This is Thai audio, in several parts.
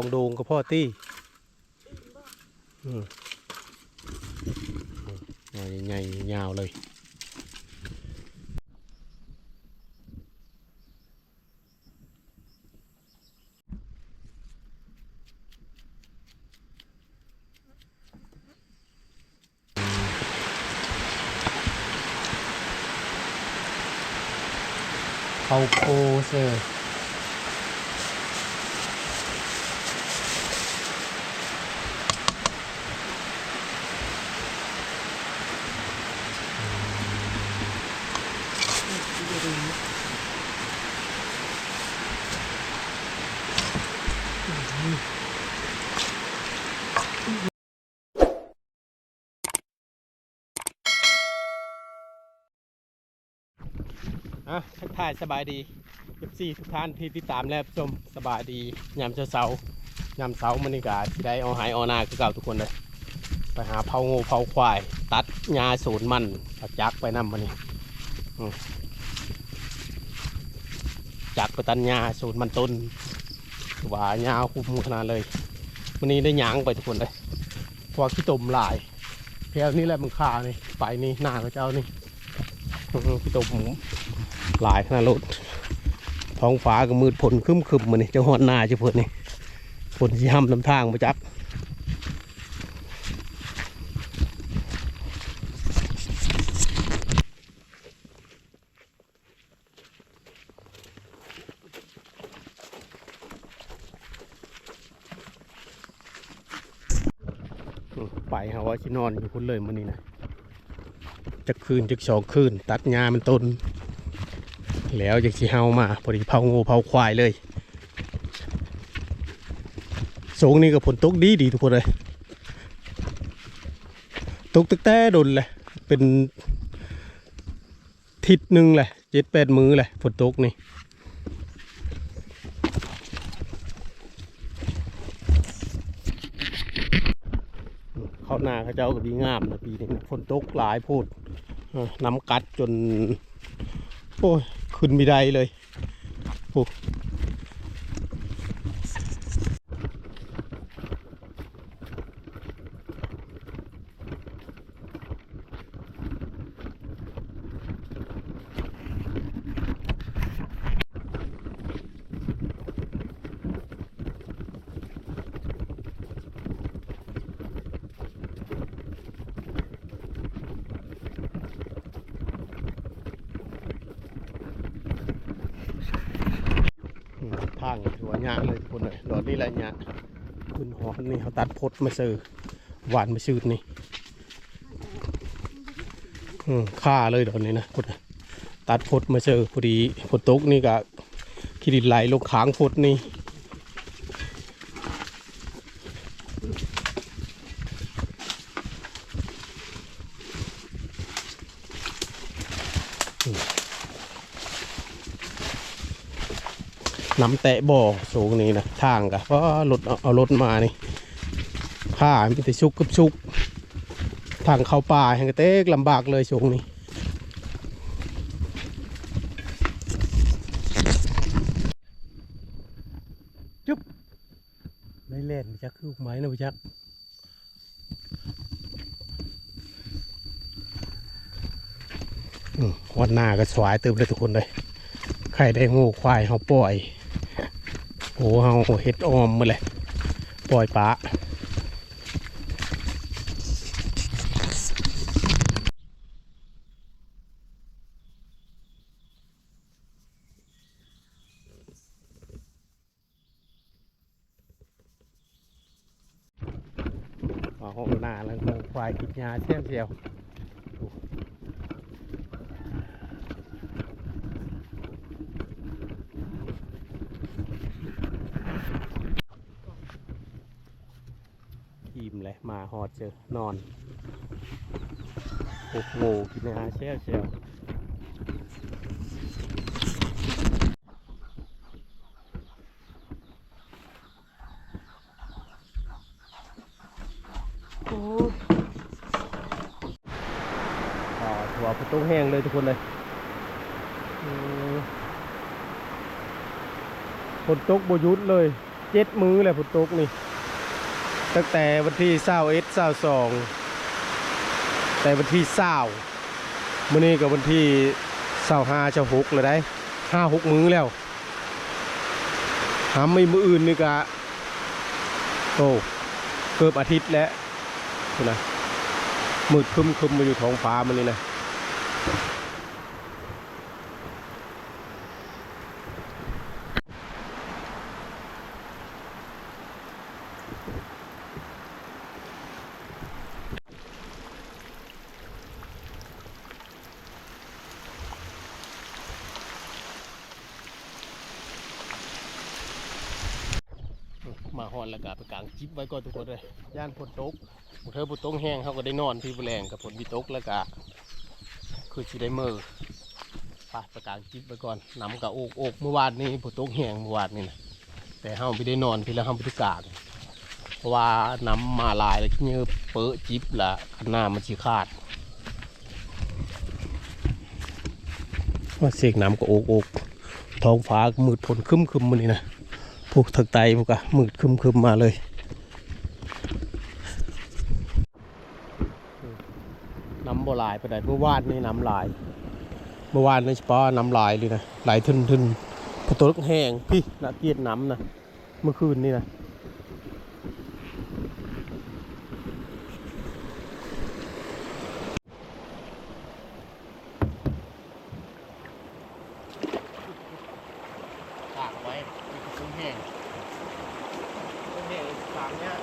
องโดงกับพ่อตี้หน่อยใหญ่ยาวเลยเขาโคเซอร์ อะทักทายสบายดี FC ทุกท่านที่ติดตามและชมสบายดียามเช้าเสาร์ยามเสาร์มันนี่กาที่ได้เอาหายเอานาคือเก่าทุกคนเลยไปหาเผางูเผาควาย ตัดหญ้าสูนมันเอาจักไปนำมันนี่จักไปตัดหญ้าสูนมันต้นว่าหญ้าคุ้มขนาดเลยวันนี้ได้หยางไปทุกคนเลยพราะว่าขี้ตมหลายแถวนี้แหละมึงขานี่ไปนี่หน้าเขาเจ้านี่อื้อหือขี้ตมหมู หลายขนาดรถท้องฟ้าก็มืดผลคึมคึมมานี่จะหอดหน้าจะเพิ่นนี่ฝนที่ห้ำลำทางมาจักไปฮะว่าชินอนอยู่พุ่นเลยมันนี่นะจะคืนจะสองคืน ตัดงามันต้น แล้วจากที่เฮามาพอดีเผางูเผาควายเลยสงนี่ก็ผลตกดีดีทุกคนเลยตกตั้งแต่ดนเลยเป็นทิศหนึ่งเลยเจ็ดแปดมือเลยฝนตกนี่เขาหน้าเขาเจ้าก็ดีงามนะปีนี้ฝนตกหลายพูดน้ำกัดจน โอ้ย ขึ้นไม่ได้เลยโอ้มทางถือว่าหยาก เลยดอกนี้แหละยากขึ้นหอนนี่เขาตัดพดมาเซอร์หวานมาชืดนี่ค่าเลยดอกนี้นะพดน่ะตัดพดมาเซอร์พอดีพดตกนี่ก็ขีดินไหลลงค้างพดนี่ น้ำแตะบ่อสูงนี่นะทางกะเพราะรถเอารถมานี่ข้ามันจะชุกกับชุก ทางเข้าป่าแห่งกระเตกลำบากเลยสูงนี่จุ๊บไม่เล่นจักคือไหมนะพี่จักวันหน้าก็สวายเติมเลยทุกคนเลยไข่ได้งูควายเขาปล่อย โอ้เฮาเฮ็ดออมมาเลย ปล่อยปลาเอาห้องหน้าแล้วงูควายกินยาเชี่ยวเชียว อิ่มเลยมาหอดเจอนอนปลุกงูกินยาเชี่ยวเชียวอ่าหัวประตูแห้งเลยทุกคนเลยฝนตกบยุดเลย เจ็ดมือเลยฝนตกนี่ ตั้งแต่วันที่เศร้าเอ็ดเศร้าสองแต่วันที่เศร้ามื่อนี้กับวันที่เศร้าห้าเศร้าหกเลยได้ห้าหกมื้อแล้วหาไม่มืออื่นนี่กะโอ้เกือบอาทิตย์แล้วนะมืดครึมคึมมาอยู่ท้องฟ้ามันนี่นะ มาหอนแล้ว ก็ไปกลางจิบไว้ก่อนทุกคนเลยย่านฝนตกบางเธอฝนตกแห้งเขาก็ได้นอนที่แรงกับฝนวิตกแล้วก็คือสิได้มือไปไปกางจิบไว้ก่อนน้ำกับโอกโอกเมื่อวานนี้ฝนตกแห้งเมื่อวานนี้นะแต่เฮาไม่ได้นอนพี่แล้วเฮาไม่ได้กางเพราะว่าน้ำมาลายแล้วเนื้อเปอะจิบละขนามันสิขาดว่าเสกน้ำกับโอกโอกท้องฟ้ามืดฝนครึมคึมมันนี่นะพวกทางไตพวกอะมืดคึมๆมาเลย น้ำบ่ห ลายไปไหนเมื่อวานนี่น้ำลาย เมื่อวานนี่เฉพาะน้ำลายเลยนะไหลทึนทึนๆพอตกแห้งพี่นะเกียดน้ำนะเมื่อคืนนี่นะตากไว้ต้นแห้งต้นแห้งสามเนี่ย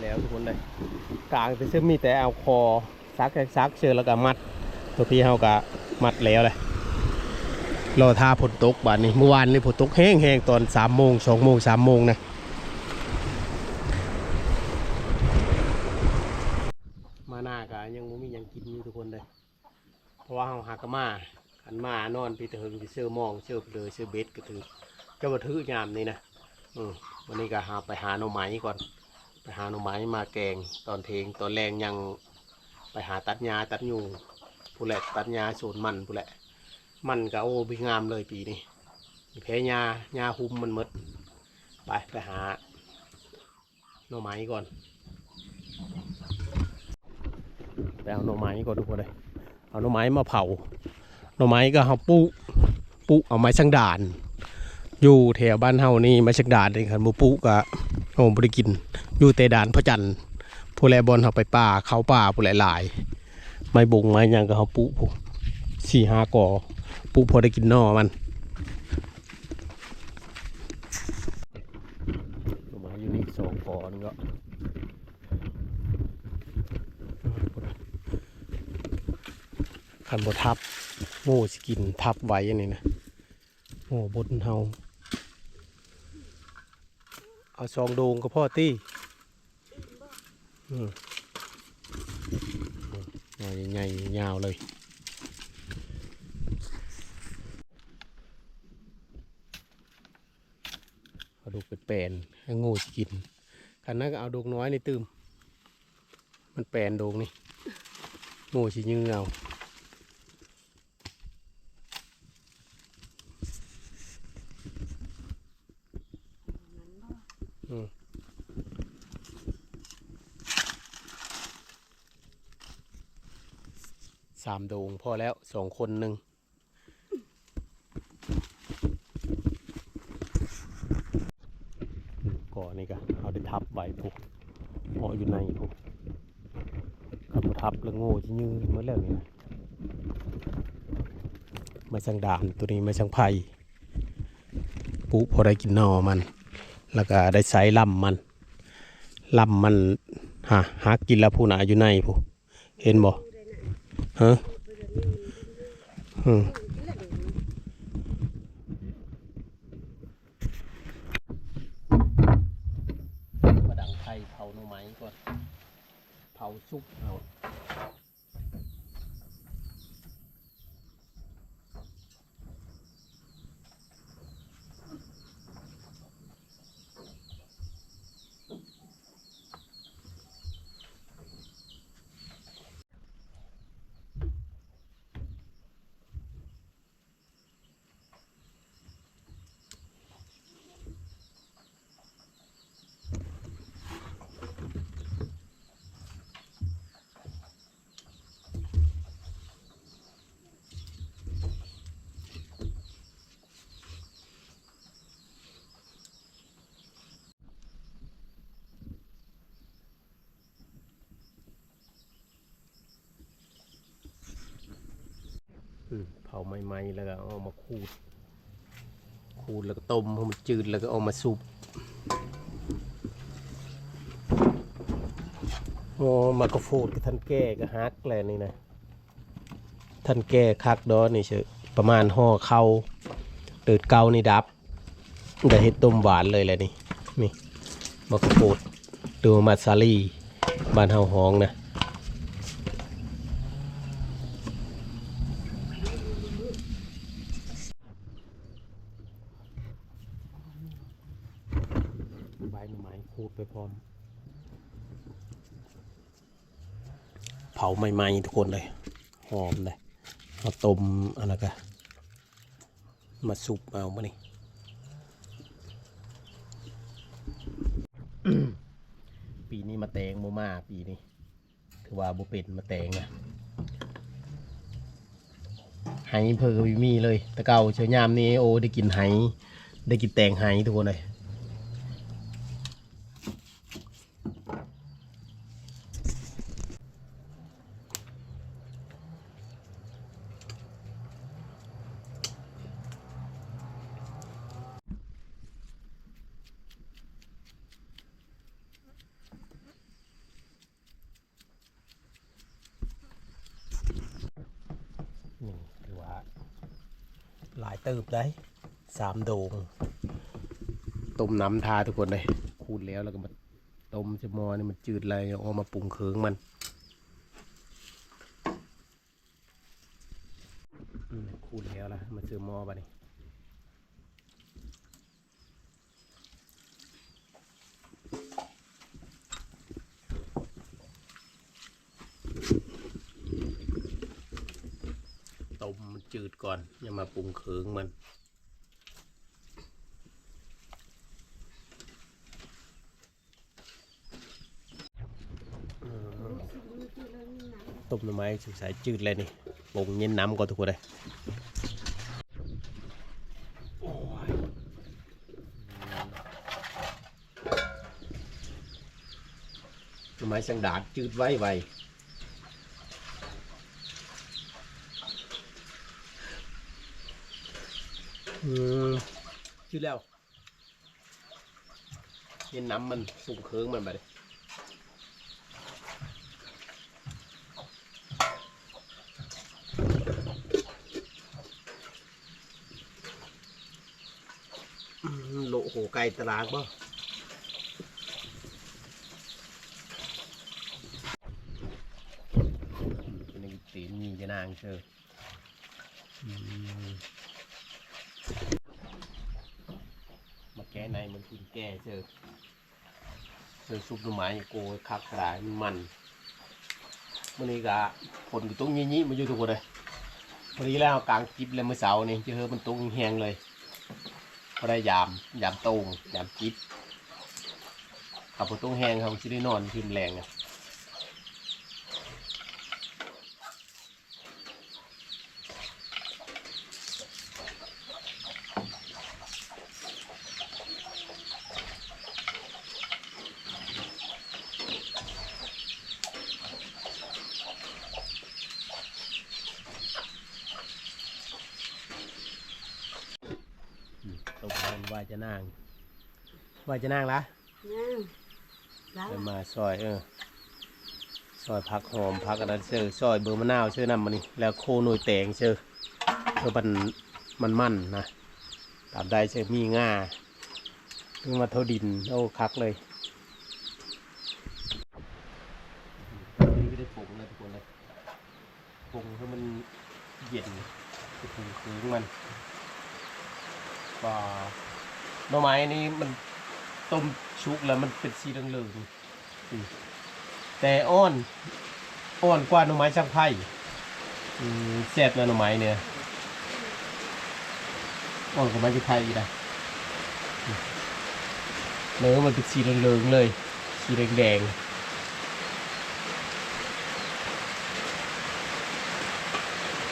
แล้วทุกคน เลยกลางไปซึ่งมีแต่เอาคอซักซักเชือแล้วก็มัด ตัวพี่เขาก็มัดแล้วเลยรอท่าฝนตกบ้านนี้เมื่อวานนี่ฝนตกแห้งแห้งๆตอนสามโมงสองโมงสามโมงนะมาหน้ากะยังไม่มียังกินอยู่ทุกคนเลยเพราะว่าเขาหักกะมาขันมานอนพี่เถิงพี่เสื้อมองเสื้อเลยเสื้อเบสก็ถือเจ้าบัถือยามนี่นะอืมวันนี้ก็หาไปหาหน่อไม้ก่อน ไปหาหน่อไม้มาแกงตอนเทงตอนแรงยังไปหาตัดหญ้าตัดยุงผู้แหละตัดหญ้าสวนมันผู้แหละ มันก็โอ้บิงามเลยปีนี้มีแพ้หญ้าหญ้าหุ้มมันมดไปไปหาหน่อไม้ก่อนไปเอาหน่อไม้ก่อนทุกคนเลยเอาหน่อไม้มาเผาหน่อไม้ก็เอาปุปุเอาไม้สังด่าน อยู่แถวบ้านเฮานี่ไม้สังด่านนี่คันบุปุก็ โอ้บริกิน อยู่เตดานพระจันทร์ผู้แลบอลเขาไปป่าเขาป่าผู้แลหลาย ไม้บงไม้หยังก็เขาปุผู้สี่ห้ากอปุพอได้กินหนอมันลงมาอยู่นี่สองกอนึงก็ขันบทับโง่สกินทับไว้อันนี้นะโง่บนเฮา เอาซองโดงกับพ่อตี้อืมใหญ่ใหญ่ยาวเลยเอาดูเป็นแปลนให้งูกินคันนั้นก็เอาดงน้อยในตืมมันแปลนดงนี่งูสิยืงเอา สามดวงพอแล้วสองคนหนึ่งก่อนี่ก็เอาได้ทับไว้พวกอ่ออยู่ในพวกขับทับแล้วโง่จะยืนมื่อไรเนี่ยไมาสังดานตัวนี้ไมาสังไพ่ปุ๊พอได้กินนอมัน แล้วก็ได้ใช้ลำมันลำมันหาหากินแล้วผู้หนาอยู่ในผู้เห็นบ่ฮะอืมมาดังไฟเผาหน่อไม้ก่อนเผาซุปเอา เผาใหม่ๆแล้วก็เอามาขูด ขูดแล้วก็ต้มให้มันจืดแล้วก็เอามาซุปโอ้มากระโฟดกับท่านแก้ก็ฮักแหละนี่นะท่านแก้คักดอนี่เชอประมาณห่อเข้าเติดเกานี่ดับได้เห็ดต้มหวานเลยแหละนี่นี่มากระโฟดดูมาซาลีบ้านเฮาหองนะ ใบหน่อไม้ขูดไปพร้อม เผา ใหม่ๆทุกคนเลย หอมเลยมาต้มอะไรกันมาซุปเอามานี่ปีนี้มาแตงโมมาปีนี้ถือว่าบุเป็นมาแตงนะไหเพอวิมีเลยต่เกาเชียวยามนี้โอ้ได้กินไหได้กินแตงไหทุกคนเลย นี่ถือว่า หลายเติบ ได้สามโดงต้มน้ำทาทุกคนเลยคูดแล้วแล้วก็มาต้มจะมอนี่มันจืดอะไรเอามาปรุงเคืองมันคูดแล้วละมาเจอมอปะนี่ต้มมันจืดก่อนอย่ามาปรุงเคืองมัน ต้มหน่อ ไม้สงสัยจืดเลยนี่ปรุงเย็นน้ำก่อนทุกคนเลยโอ้ยหน่อไม้สังดาดจืดไว้ไวอืมจืดแล้วเย็นน้ำมันสุ่มเคืองมันไปเลย อืมโลโห ไก่ตลาดบ่เป็นตีนมีจะนางเชออืมาแก้ในมันกินแก้เชอเชอซุปหน่อไม้โกยคักกระดาษมันมันนนี้ก็ฝนอยู่ตรงนี้ๆมาอยู่ทุกคนเลยวันนี้แล้วกลางจิบเลยเมื่อเสาร์นี่เจอมันตรงแหงเลย ขาได้ยามยามตรงยามจิบขับรถต้องแหงเขาจะได้นอนพิมแรงนะ ว่า จะนางว่าจะนางละยังแล้วไปมาซอยเออซอยผักหอมผักอันนั้นเชื่อซอยเบอร์มะนาวเชื่อนำมานี่แล้วโคหน่วยแตงเชื่อเพื่อมันมันมันนะตามใดเชื่อมีง่าเพิ่งมาเท่าดินโอ้คักเลยตอนนี้ไม่ได้ปรุงเลยทุกคนเลยปรุงให้มันเย็นจะปรุงคืนมันก็ หน่อไม้นี่มันต้มชุกแล้วมันเป็นสีเหลืองๆอืมแต่อ่อนอ่อนกว่าหน่อไม้ช่างไผ่แซ่บนะหน่อไม้เนี่ยอ่อนกว่าไม้ช่างไผ่อีกนะเนื้อมันเป็นสีเหลืองๆเลย สีแดงๆ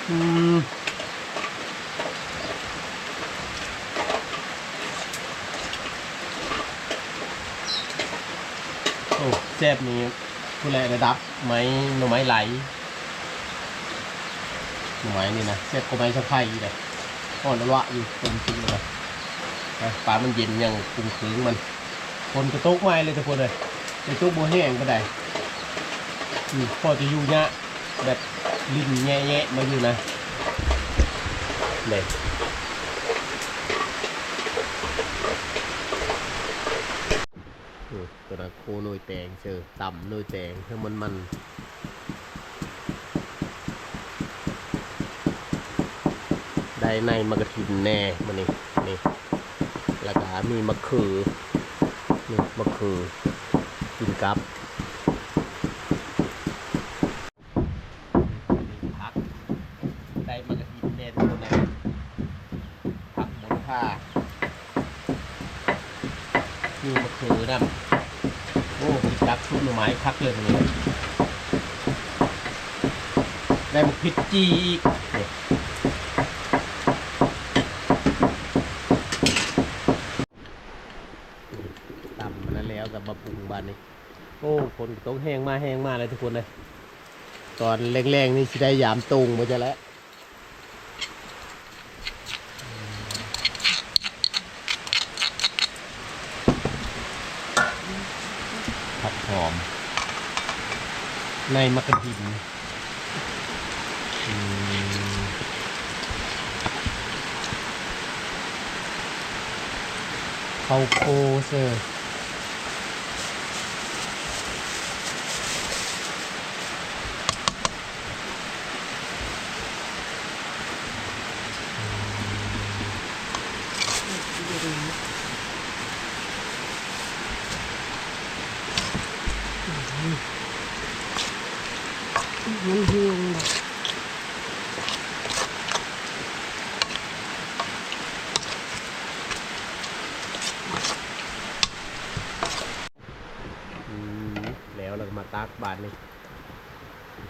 อืม อ้แซ่บนี้ผู้แลระดับไม้หน่อไม้ไหลหน่อไม้นี่นะแซ่บกว่าไม้สะไคร้อีกเลยอ่อนละอยู่ต็มที่เลยนะปลามันเย็นยังปรุงคืนมัน คนกระตุกไม้เลยทุกคนเลยกระตุกบัวแห้งก็ได้พอจะอยู่เนี่ยแบบลิ้นแงะๆมาอยู่นะเด็ก อืม ตัวนั้นแตงเจอต่ำน่วยแตงให้มันมันได้ในมะกระถินแน่มันนี่นี่แล้วก็มีมะเขือนี่มะเขือกินกับผักได้มะกระถินแน่ทุกคนนะผักบนผ้ามีมะเขือนำโอ้มีจัก ซุปหน่อไม้คักเลยตรงนี้ได้มาพิจีอีกเนี่ยตำมันนั้นแล้วกับบะปรุงบานนี้ โอ้ฝนตกแห้งมาแห้งมาเลยทุกคนเลย ตอนแรงๆนี่สิได้ยามตุงมาจะแล้ว หอม ในมะกระถินอืมข้าวโพดเซอร์ มันเฮียงแบบแล้วเราก็มาตักบานนี่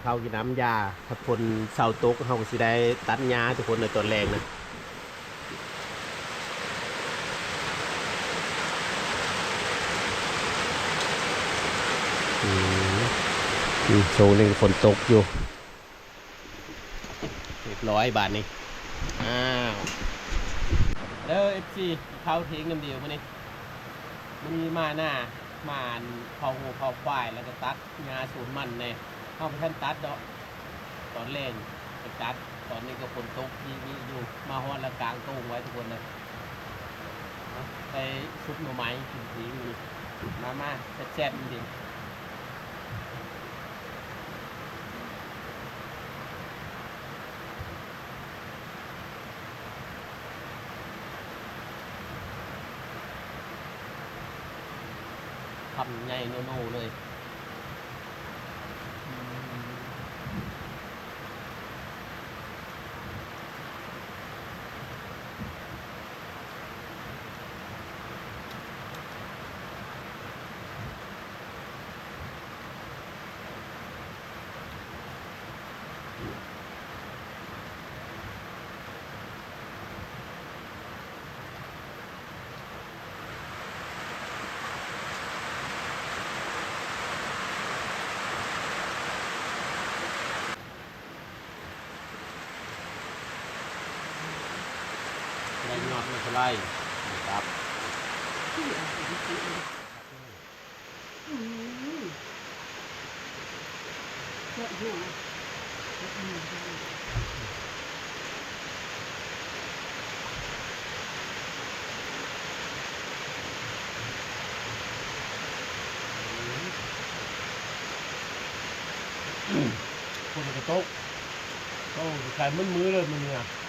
ข้ากินน้ำยา ถ้าคนเสาตกเขาก็สิได้ตัดหญ้าทุกคนในตอนแรงนะอืมอืม โชว์หนึ่งฝนตกอยู่เรียบร้อยบาทนี้ อ้าวเด้อเอฟซีเขาทิ้งน้ำเดียวมานี่มันมีมาหน้ามาอันเผาหัวเผาควายแล้วก็ตัดงาสูนมันในเข้าไปท่านตัดดอกตอนเล่นไปตัด ตอนนี้ก็ฝนตกที่นี่อยู่มาฮอดแล้วกลางโต้ไว้ทุกคนเลยเอาไปซุปหน่อไม้กินทีมีมามาแซ่บๆจริง ๆทำไงโน่ๆเลยอืม ได้ยอดไม่นไรนะครับคนกระโต๊ะโอ้ขายมันมือเลยมันเนี่ย